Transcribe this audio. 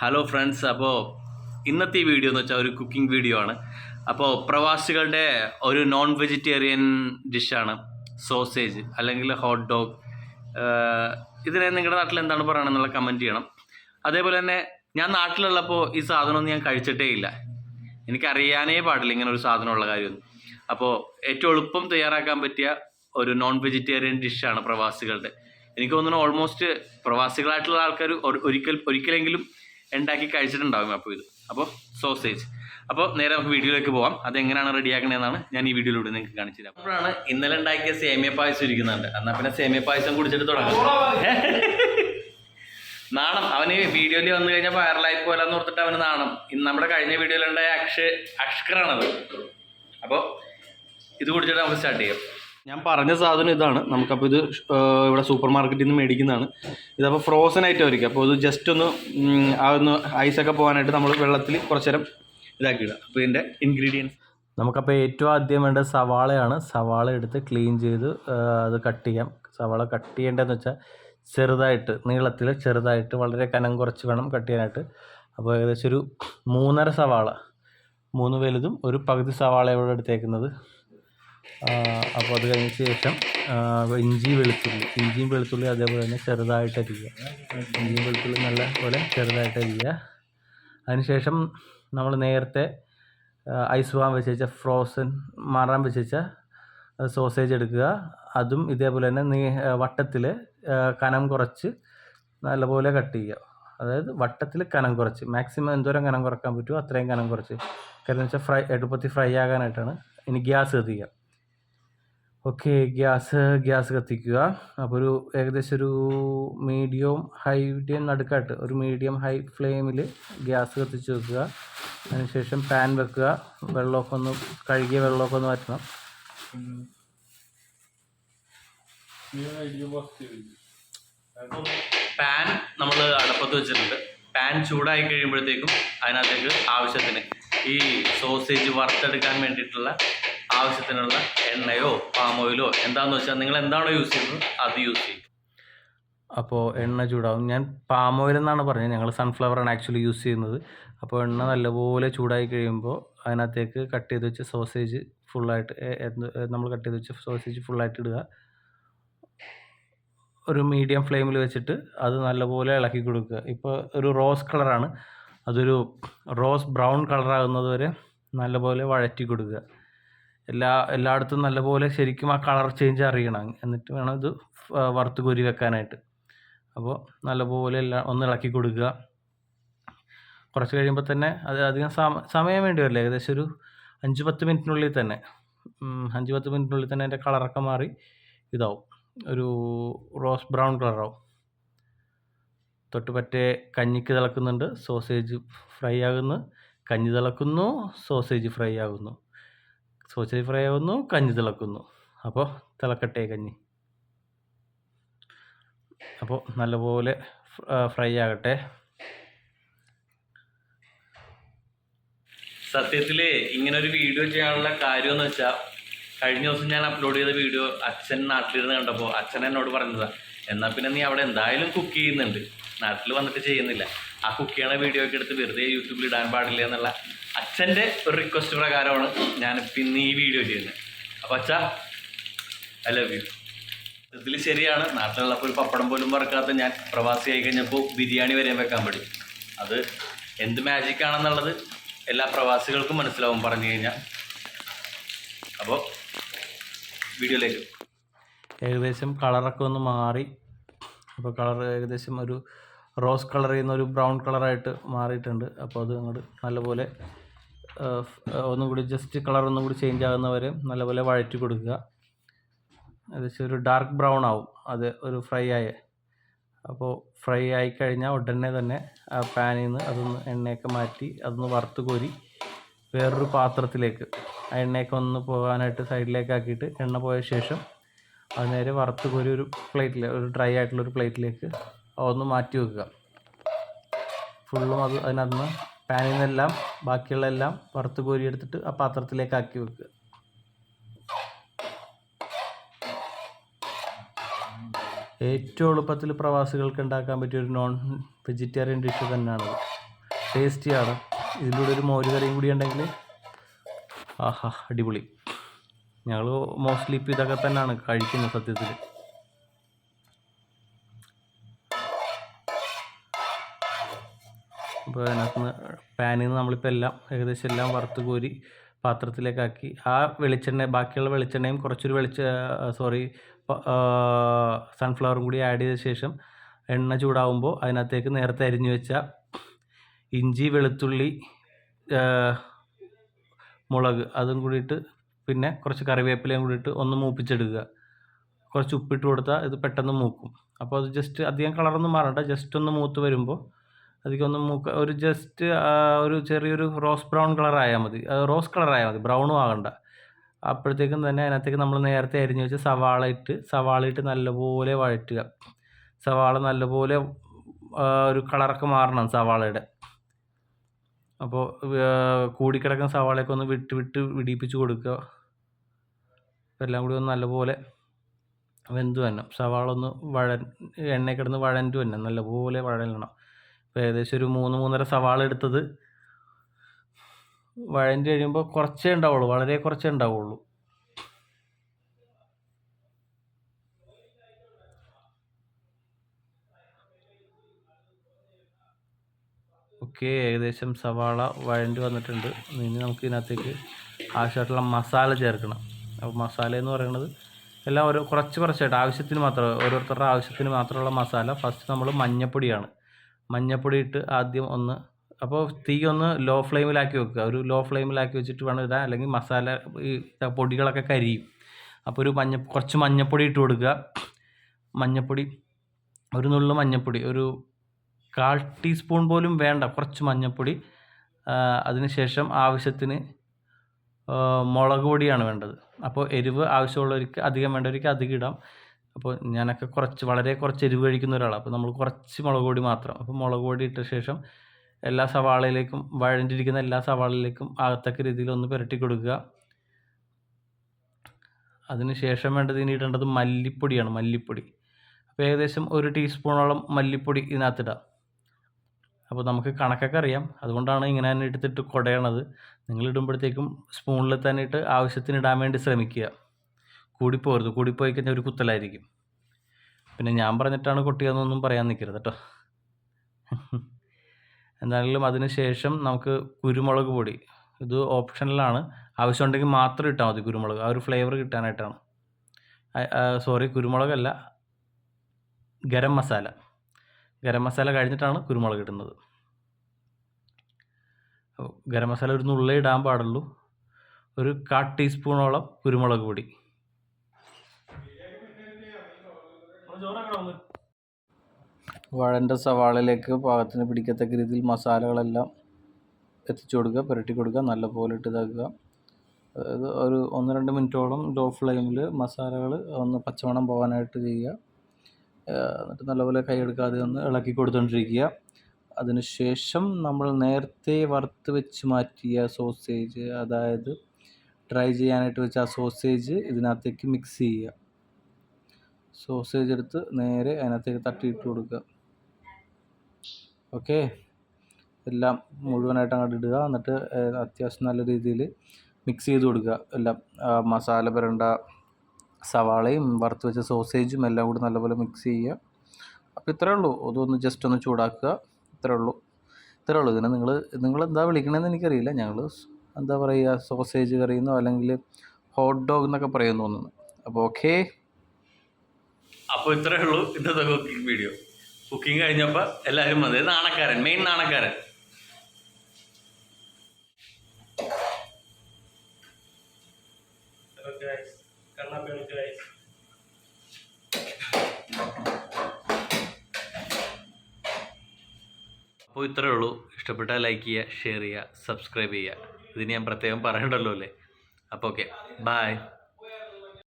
Hello friends അപ്പോൾ ഇന്നത്തെ video എന്ന് വെച്ചാൽ ഒരു കുക്കിംഗ് വീഡിയോ ആണ്. അപ്പോൾ പ്രവാസികളുടെ ഒരു നോൺ വെജിറ്റേറിയൻ ഡിഷാണ് സോസേജ് അല്ലെങ്കിൽ ഹോട്ട് ഡോഗ് ഇതിനെ നിങ്ങളുടെ നാട്ടിൽ എന്താണ് പറയണമെന്നുള്ള കമന്റ് ചെയ്യണം. അതേപോലെ തന്നെ ഞാൻ നാട്ടിലുള്ളപ്പോൾ ഈ സാധനമൊന്നും ഞാൻ കഴിച്ചിട്ടേ ഇല്ല. എനിക്കറിയാനേ പാടില്ല ഇങ്ങനെ ഒരു സാധനമുള്ള കാര്യമൊന്നും അപ്പോൾ ഏറ്റവും എളുപ്പം തയ്യാറാക്കാൻ പറ്റിയ ഒരു നോൺ വെജിറ്റേറിയൻ ഡിഷാണ് പ്രവാസികളുടെ. എനിക്ക് തോന്നുന്നു ഓൾമോസ്റ്റ് പ്രവാസികളായിട്ടുള്ള ആൾക്കാർ ഒരിക്കൽ ഒരിക്കലെങ്കിലും ഉണ്ടാക്കി കഴിച്ചിട്ടുണ്ടാകും അപ്പോൾ ഇത്. അപ്പോൾ സോസേജ് അപ്പോൾ നേരെ നമുക്ക് വീഡിയോയിലേക്ക് പോകാം അതെങ്ങനെയാണ് റെഡിയാക്കണതെന്നാണ് ഞാൻ ഈ വീഡിയോയിലൂടെ നിങ്ങൾക്ക് കാണിച്ചു തരാം. അപ്പോഴാണ് ഇന്നലെ ഉണ്ടാക്കിയ സേമിയ പായസം ഇരിക്കുന്നുണ്ട്. എന്നാൽ പിന്നെ സേമിയ പായസം കുടിച്ചിട്ട് തുടങ്ങാം. നാണം. അവന് വീഡിയോയിൽ വന്നു കഴിഞ്ഞാൽ വൈറലായി പോലെന്ന് ഓർത്തിട്ട് അവന് നാണം. ഇന്ന് നമ്മുടെ കഴിഞ്ഞ വീഡിയോയിലുണ്ടായ അക്ഷ അഷ്കറാണത്. അപ്പോൾ ഇത് കുടിച്ചിട്ട് നമുക്ക് സ്റ്റാർട്ട് ചെയ്യാം. ഞാൻ പറഞ്ഞ സാധനം ഇതാണ്. നമുക്കപ്പോൾ ഇത് ഇവിടെ സൂപ്പർ മാർക്കറ്റിൽ നിന്ന് മേടിക്കുന്നതാണ്. ഇതപ്പോൾ ഫ്രോസൺ ആയിട്ട് ആയിരിക്കും. അപ്പോൾ ഇത് ജസ്റ്റ് ഒന്ന് ആ ഒന്ന് ഐസൊക്കെ പോകാനായിട്ട് നമ്മൾ വെള്ളത്തിൽ കുറച്ച് നേരം ഇതാക്കി ഇടുക അപ്പോൾ ഇതിന്റെ ഇൻഗ്രീഡിയൻസ് നമുക്കപ്പോൾ ഏറ്റവും ആദ്യം വേണ്ട സവാളയാണ്. സവാള എടുത്ത് ക്ലീൻ ചെയ്ത് അത് കട്ട് ചെയ്യാം. സവാള കട്ട് ചെയ്യേണ്ടതെന്ന് വെച്ചാൽ ചെറുതായിട്ട് നീളത്തിൽ ചെറുതായിട്ട് വളരെ കനം കുറച്ച് വേണം കട്ട് ചെയ്യാനായിട്ട്. അപ്പോൾ ഏകദേശം ഒരു മൂന്നര സവാള. മൂന്ന് വലുതും ഒരു പകുതി സവാളയോടെ എടുത്തേക്കുന്നത്. അപ്പോൾ അത് കഴിഞ്ഞ ശേഷം ഇഞ്ചി വെളുത്തുള്ളി ഇഞ്ചിയും വെളുത്തുള്ളി അതേപോലെ തന്നെ ചെറുതായിട്ട് അരിയുക. ഇഞ്ചിയും വെളുത്തുള്ളി നല്ല പോലെ ചെറുതായിട്ട് അരിയുക. അതിനുശേഷം നമ്മൾ നേരത്തെ ഐസ് വാൻ വെച്ച ഫ്രോസൺ മാറാൻ വെച്ച സോസേജ് എടുക്കുക. അതും ഇതേപോലെ തന്നെ നീ വട്ടത്തിൽ കനം കുറച്ച് നല്ലപോലെ കട്ട് ചെയ്യുക. അതായത് വട്ടത്തിൽ കനം കുറച്ച് മാക്സിമം എന്തോരം കനം കുറയ്ക്കാൻ പറ്റുമോ അത്രയും കനം കുറച്ച്. കാരണം വെച്ചാൽ ഫ്രൈ എടുപ്പത്തിൽ ഫ്രൈ ആകാനായിട്ടാണ്. ഇനി ഗ്യാസ് കത്തിക്കുക ഓക്കെ ഗ്യാസ് ഗ്യാസ് കത്തിക്കുക. അപ്പോൾ ഒരു ഏകദേശം ഒരു മീഡിയം ഹൈ മീഡിയം നടുക്കായിട്ട് ഒരു മീഡിയം ഹൈ ഫ്ലെയിമിൽ ഗ്യാസ് കത്തിച്ച് വെക്കുക. അതിനുശേഷം പാൻ വെക്കുക. വെള്ളമൊക്കെ ഒന്ന് കഴുകിയ വെള്ളമൊക്കെ ഒന്ന് മാറ്റണം പാൻ നമ്മൾ അടുപ്പത്ത് വെച്ചിട്ടുണ്ട്. പാൻ ചൂടായി കഴിയുമ്പോഴത്തേക്കും അതിനകത്തേക്ക് ആവശ്യത്തിന് ഈ സോസേജ് വറുത്തെടുക്കാൻ വേണ്ടിയിട്ടുള്ള ആവശ്യത്തിനുള്ള എണ്ണയോ പാം ഓയിലോ എന്താണെന്ന് വെച്ചാൽ നിങ്ങൾ എന്താണോ യൂസ് ചെയ്യുന്നത് അത് യൂസ് ചെയ്യും. അപ്പോൾ എണ്ണ ചൂടാവും. ഞാൻ പാം ഓയിൽ എന്നാണ് പറഞ്ഞത് ഞങ്ങൾ സൺഫ്ലവറാണ് ആക്ച്വലി യൂസ് ചെയ്യുന്നത്. അപ്പോൾ എണ്ണ നല്ലപോലെ ചൂടായി കഴിയുമ്പോൾ അതിനകത്തേക്ക് കട്ട് ചെയ്ത് വെച്ച് സോസേജ് ഫുള്ളായിട്ട് നമ്മൾ കട്ട് ചെയ്ത് വെച്ച് സോസേജ് ഫുള്ളായിട്ട് ഇടുക. ഒരു മീഡിയം ഫ്ലെയിമിൽ വെച്ചിട്ട് അത് നല്ലപോലെ ഇളക്കി കൊടുക്കുക. ഇപ്പോൾ ഒരു റോസ് കളറാണ് അതൊരു റോസ് ബ്രൗൺ കളറാകുന്നത് വരെ നല്ലപോലെ വഴറ്റി കൊടുക്കുക. എല്ലാ എല്ലായിടത്തും നല്ലപോലെ ശരിക്കും ആ കളർ ചേഞ്ച് അറിയണം. എന്നിട്ട് വേണം ഇത് വറുത്ത് കോരി വെക്കാനായിട്ട്. അപ്പോൾ നല്ലപോലെ എല്ലാം ഒന്ന് ഇളക്കി കൊടുക്കുക. കുറച്ച് കഴിയുമ്പോൾ തന്നെ അത് അധികം സമ സമയം വേണ്ടി വരില്ല. ഏകദേശം ഒരു അഞ്ച് പത്ത് മിനിറ്റിനുള്ളിൽ തന്നെ. അഞ്ച് പത്ത് മിനിറ്റിനുള്ളിൽ തന്നെ അതിന്റെ കളറൊക്കെ മാറി ഇതാവും. ഒരു റോസ് ബ്രൗൺ കളറാവും. തൊട്ട് പറ്റേ കഞ്ഞിക്ക് തിളക്കുന്നുണ്ട് സോസേജ് ഫ്രൈ ആകുന്നു. കഞ്ഞി തിളക്കുന്നു സോസേജ് ഫ്രൈ ആകുന്നു. സോസേജ് ഫ്രൈ ആവുന്നു കഞ്ഞി തിളക്കുന്നു. അപ്പോൾ തിളക്കട്ടെ കഞ്ഞി. അപ്പോൾ നല്ലപോലെ ഫ്രൈ ആകട്ടെ. സത്യത്തിൽ ഇങ്ങനെ ഒരു വീഡിയോ ചെയ്യാനുള്ള കാര്യം എന്ന് വെച്ചാൽ കഴിഞ്ഞ ദിവസം ഞാൻ അപ്ലോഡ് ചെയ്ത വീഡിയോ അച്ഛൻ നാട്ടിലിരുന്ന് കണ്ടപ്പോൾ അച്ഛൻ എന്നോട് പറഞ്ഞതാ എന്നാൽ പിന്നെ നീ അവിടെ എന്തായാലും കുക്ക് ചെയ്യുന്നുണ്ട്. നാട്ടിൽ വന്നിട്ട് ചെയ്യുന്നില്ല. ആ കുക്ക് വീഡിയോ ഒക്കെ എടുത്ത് വെറുതെ യൂട്യൂബിൽ ഇടാൻ പാടില്ല എന്നുള്ള അച്ഛന്റെ ഒരു റിക്വസ്റ്റ് പ്രകാരമാണ് ഞാൻ പിന്നെ ഈ വീഡിയോ ചെയ്യുന്നത്. അപ്പം അച്ഛ ഐ ലവ് യു ഇതിൽ ശരിയാണ് നാട്ടിലുള്ളപ്പോൾ ഒരു പപ്പടം പോലും വറക്കാത്ത ഞാൻ പ്രവാസി ആയി കഴിഞ്ഞപ്പോൾ ബിരിയാണി വരെ വെക്കാൻ പഠിച്ചു അത് എന്ത് മാജിക് ആണെന്നുള്ളത് എല്ലാ പ്രവാസികൾക്കും മനസ്സിലാവും പറഞ്ഞു കഴിഞ്ഞാൽ അപ്പോൾ വീഡിയോയിലേക്ക്. ഏകദേശം കളറൊക്കെ ഒന്ന് മാറി. അപ്പോൾ കളർ ഏകദേശം ഒരു റോസ് കളർ ചെയ്യുന്ന ഒരു ബ്രൗൺ കളറായിട്ട് മാറിയിട്ടുണ്ട്. അപ്പോൾ അത് അങ്ങോട്ട് നല്ലപോലെ ഒന്നും കൂടി ജസ്റ്റ് കളർ ഒന്നും കൂടി ചേഞ്ച് ആകുന്നവരെ നല്ലപോലെ വഴറ്റി കൊടുക്കുക. ഏകദേശം ഒരു ഡാർക്ക് ബ്രൗൺ ആവും അത് ഒരു ഫ്രൈ ആയ. അപ്പോൾ ഫ്രൈ ആയി കഴിഞ്ഞാൽ ഉടനെ തന്നെ ആ പാനിൽ നിന്ന് അതൊന്ന് എണ്ണയൊക്കെ മാറ്റി അതൊന്ന് വറുത്ത് കോരി വേറൊരു പാത്രത്തിലേക്ക് ആ എണ്ണയൊക്കെ ഒന്ന് പോകാനായിട്ട് സൈഡിലേക്ക് ആക്കിയിട്ട് എണ്ണ പോയ ശേഷം അത് നേരെ വറുത്ത് കോരി ഒരു പ്ലേറ്റിൽ ഒരു ഡ്രൈ ആയിട്ടുള്ള ഒരു പ്ലേറ്റിലേക്ക് ഒന്ന് മാറ്റി വെക്കുക. ഫുള്ളും അത് അതിനകത്ത് പാനിൽ നിന്നെല്ലാം ബാക്കിയുള്ള എല്ലാം വറുത്ത് കോരി എടുത്തിട്ട് ആ പാത്രത്തിലേക്ക് ആക്കി വെക്കുക. ഏറ്റവും എളുപ്പത്തിൽ പ്രവാസികൾക്ക് ഉണ്ടാക്കാൻ പറ്റിയ ഒരു നോൺ വെജിറ്റേറിയൻ ഡിഷ് തന്നെയാണ് ടേസ്റ്റിയാണ് ഇതിന്റെ ഒരു മോര് കറിയും കൂടി ഉണ്ടെങ്കിൽ ആഹാ അടിപൊളി. ഞങ്ങൾ മോസ്റ്റ്ലി ഇപ്പം ഇതൊക്കെ തന്നെയാണ് കഴിക്കുന്നത് സത്യത്തിൽ അപ്പോൾ അതിനകത്ത് നിന്ന് പാനിൽ നിന്ന് നമ്മളിപ്പോൾ എല്ലാം ഏകദേശം എല്ലാം വറുത്ത് കോരി പാത്രത്തിലേക്കാക്കി. ആ വെളിച്ചെണ്ണ ബാക്കിയുള്ള വെളിച്ചെണ്ണയും കുറച്ചൊരു വെളിച്ച സോറി സൺഫ്ലവറും കൂടി ആഡ് ചെയ്ത ശേഷം എണ്ണ ചൂടാവുമ്പോൾ അതിനകത്തേക്ക് നേരത്തെ അരിഞ്ഞു വെച്ച ഇഞ്ചി വെളുത്തുള്ളി മുളക് അതും കൂടിയിട്ട് പിന്നെ കുറച്ച് കറിവേപ്പിലയും കൂടിയിട്ട് ഒന്ന് മൂപ്പിച്ചെടുക്കുക. കുറച്ച് ഉപ്പിട്ട് കൊടുത്താൽ ഇത് പെട്ടെന്ന് മൂക്കും. അപ്പോൾ അത് ജസ്റ്റ് അധികം കളറൊന്നും മാറണ്ട ജസ്റ്റ് ഒന്ന് മൂത്ത് വരുമ്പോൾ അധികം ഒന്ന് മൂക്ക ഒരു ജസ്റ്റ് ഒരു ചെറിയൊരു റോസ് ബ്രൗൺ കളർ ആയാൽ മതി. റോസ് കളർ ആയാൽ മതി. ബ്രൗണും ആകണ്ട. അപ്പോഴത്തേക്കും തന്നെ അതിനകത്തേക്ക് നമ്മൾ നേരത്തെ അരിഞ്ഞു വെച്ച് സവാള ഇട്ട് സവാള ഇട്ട് നല്ലപോലെ വഴറ്റുക. സവാള നല്ലപോലെ ഒരു കളറൊക്കെ മാറണം സവാളയുടെ. അപ്പോൾ കൂടിക്കിടക്കുന്ന സവാളയൊക്കെ ഒന്ന് വിട്ട് വിട്ട് വിടിയിപ്പിച്ച് കൊടുക്കുക. എല്ലാം കൂടി ഒന്ന് നല്ലപോലെ വെന്ത് വരണം. സവാള ഒന്ന് വഴ എണ്ണയിൽ കിടന്ന് വഴണ്ട് വരണം. നല്ലപോലെ വഴലണം ഏകദേശം ഒരു മൂന്ന് മൂന്നര സവാള എടുത്തത്. വഴണ്ട് കഴിയുമ്പോൾ കുറച്ചേ ഉണ്ടാവുള്ളൂ വളരെ കുറച്ചേ ഉണ്ടാവുള്ളൂ. ഓക്കെ ഏകദേശം സവാള വഴണ്ടി വന്നിട്ടുണ്ട്. ഇനി നമുക്ക് ഇതിനകത്തേക്ക് ആവശ്യമായിട്ടുള്ള മസാല ചേർക്കണം. അപ്പോൾ മസാല എന്ന് പറയുന്നത് എല്ലാം ഒരു കുറച്ച് കുറച്ചായിട്ട് ആവശ്യത്തിന് മാത്രം ഓരോരുത്തരുടെ ആവശ്യത്തിന് മാത്രമുള്ള മസാല. ഫസ്റ്റ് നമ്മൾ മഞ്ഞപ്പൊടിയാണ്. മഞ്ഞപ്പൊടി ഇട്ട് ആദ്യം ഒന്ന് അപ്പോൾ തീ ഒന്ന് ലോ ഫ്ലെയിമിലാക്കി വെക്കുക. ഒരു ലോ ഫ്ലെയിമിലാക്കി വെച്ചിട്ട് വേണം ഇടാൻ. അല്ലെങ്കിൽ മസാല ഈ പൊടികളൊക്കെ കരിയും. അപ്പോൾ ഒരു മഞ്ഞ കുറച്ച് മഞ്ഞപ്പൊടി ഇട്ട് കൊടുക്കുക. മഞ്ഞപ്പൊടി ഒരു നുള്ളു മഞ്ഞപ്പൊടി ഒരു കാൽ ടീസ്പൂൺ പോലും വേണ്ട. കുറച്ച് മഞ്ഞപ്പൊടി അതിനുശേഷം ആവശ്യത്തിന് മുളക് പൊടിയാണ് വേണ്ടത്. അപ്പോൾ എരിവ് ആവശ്യമുള്ളവർക്ക് അധികം വേണ്ടവർക്ക് അധികം ഇടാം. അപ്പോൾ ഞാനൊക്കെ കുറച്ച് വളരെ കുറച്ച് എരിവ് കഴിക്കുന്ന ഒരാളാണ്. അപ്പോൾ നമ്മൾ കുറച്ച് മുളക് പൊടി മാത്രം. അപ്പോൾ മുളക് പൊടി ഇട്ട ശേഷം എല്ലാ സവാളയിലേക്കും വഴഞ്ഞിരിക്കുന്ന എല്ലാ സവാളയിലേക്കും ആകത്തക്ക രീതിയിൽ ഒന്ന് പുരട്ടി കൊടുക്കുക. അതിന് ശേഷം വേണ്ടത് ഇനി ഇടേണ്ടത് മല്ലിപ്പൊടിയാണ് മല്ലിപ്പൊടി. അപ്പോൾ ഏകദേശം ഒരു ടീസ്പൂണോളം മല്ലിപ്പൊടി ഇതിനകത്തിടാം. അപ്പോൾ നമുക്ക് കണക്കൊക്കെ അറിയാം. അതുകൊണ്ടാണ് ഇങ്ങനെ തന്നെ എടുത്തിട്ട് കുടയണത്. നിങ്ങൾ ഇടുമ്പോഴത്തേക്കും സ്പൂണിൽ തന്നെ ഇട്ട് ആവശ്യത്തിന് ഇടാൻ വേണ്ടി ശ്രമിക്കുക. കൂടിപ്പോകരുത് കൂടിപ്പോയി കഴിഞ്ഞാൽ ഒരു കുത്തലായിരിക്കും. പിന്നെ ഞാൻ പറഞ്ഞിട്ടാണ് കൊട്ടിയതെന്നൊന്നും പറയാൻ നിൽക്കരുത് കേട്ടോ എന്തായാലും അതിന് ശേഷം നമുക്ക് കുരുമുളക് പൊടി. ഇത് ഓപ്ഷനിലാണ്. ആവശ്യമുണ്ടെങ്കിൽ മാത്രം ഇട്ടാൽ മതി കുരുമുളക്. ആ ഒരു ഫ്ലേവർ കിട്ടാനായിട്ടാണ്. സോറി കുരുമുളകല്ല. ഗരം മസാല. ഗരം മസാല കഴിഞ്ഞിട്ടാണ് കുരുമുളക് ഇടുന്നത്. ഗരം മസാല ഒരു നുള്ളേ ഇടാൻ പാടുള്ളൂ. ഒരു കാ ടീസ്പൂണോളം കുരുമുളക് പൊടി. വഴന്റെ സവാളയിലേക്ക് പാകത്തിന് പിടിക്കത്തക്ക രീതിയിൽ മസാലകളെല്ലാം എത്തിച്ചു കൊടുക്കുക പുരട്ടി കൊടുക്കുക നല്ലപോലെ ഇട്ട് ഇതാക്കുക അതായത് ഒരു ഒന്ന് രണ്ട് മിനിറ്റോളം ലോ ഫ്ലെയിമിൽ മസാലകൾ ഒന്ന് പച്ചമണം പോകാനായിട്ട് ചെയ്യുക. എന്നിട്ട് നല്ലപോലെ കൈയെടുക്കാതെ ഒന്ന് ഇളക്കി കൊടുത്തുകൊണ്ടിരിക്കുക അതിനുശേഷം നമ്മൾ നേരത്തെ വറുത്ത് വെച്ച് മാറ്റിയ സോസേജ് അതായത് ട്രൈ ചെയ്യാനായിട്ട് വെച്ച ആ സോസേജ് ഇതിനകത്തേക്ക് മിക്സ് ചെയ്യുക. സോസേജ് എടുത്ത് നേരെ അതിനകത്തേക്ക് തട്ടിയിട്ട് കൊടുക്കുക. ഓക്കെ എല്ലാം മുഴുവനായിട്ട് അങ്ങോട്ട് ഇടുക. എന്നിട്ട് അത്യാവശ്യം നല്ല രീതിയിൽ മിക്സ് ചെയ്ത് കൊടുക്കുക. എല്ലാം മസാല പുരണ്ട സവാളയും വറുത്ത് വെച്ച സോസേജും എല്ലാം കൂടി നല്ലപോലെ മിക്സ് ചെയ്യുക. അപ്പോൾ ഇത്രയേ ഉള്ളൂ. അതൊന്ന് ജസ്റ്റ് ഒന്ന് ചൂടാക്കുക. ഇത്രയേ ഉള്ളൂ. ഇത്രയേ ഉള്ളൂ. ഇതിനെ നിങ്ങൾ നിങ്ങൾ എന്താ വിളിക്കണമെന്ന് എനിക്കറിയില്ല ഞങ്ങൾ എന്താ പറയുക സോസേജ് കറിയെന്നോ അല്ലെങ്കിൽ ഹോട്ട് ഡോഗ് എന്നൊക്കെ പറയുമെന്ന് തോന്നുന്നു. അപ്പോൾ ഓക്കേ അപ്പോൾ ഇത്രയേ ഉള്ളൂ ഇന്നത്തെ കുക്കിംഗ് വീഡിയോ കുക്കിംഗ് കഴിഞ്ഞപ്പോൾ എല്ലാവരും വന്നത് നാണക്കാരൻ മെയിൻ നാണക്കാരൻ. അപ്പോൾ ഇത്രയേ ഉള്ളൂ. ഇഷ്ടപ്പെട്ടാൽ ലൈക്ക് ചെയ്യുക ഷെയർ ചെയ്യുക സബ്സ്ക്രൈബ് ചെയ്യുക. ഇതിന് ഞാൻ പ്രത്യേകം പറയണ്ടല്ലോ അല്ലേ? അപ്പോൾ ഓക്കെ ബായ്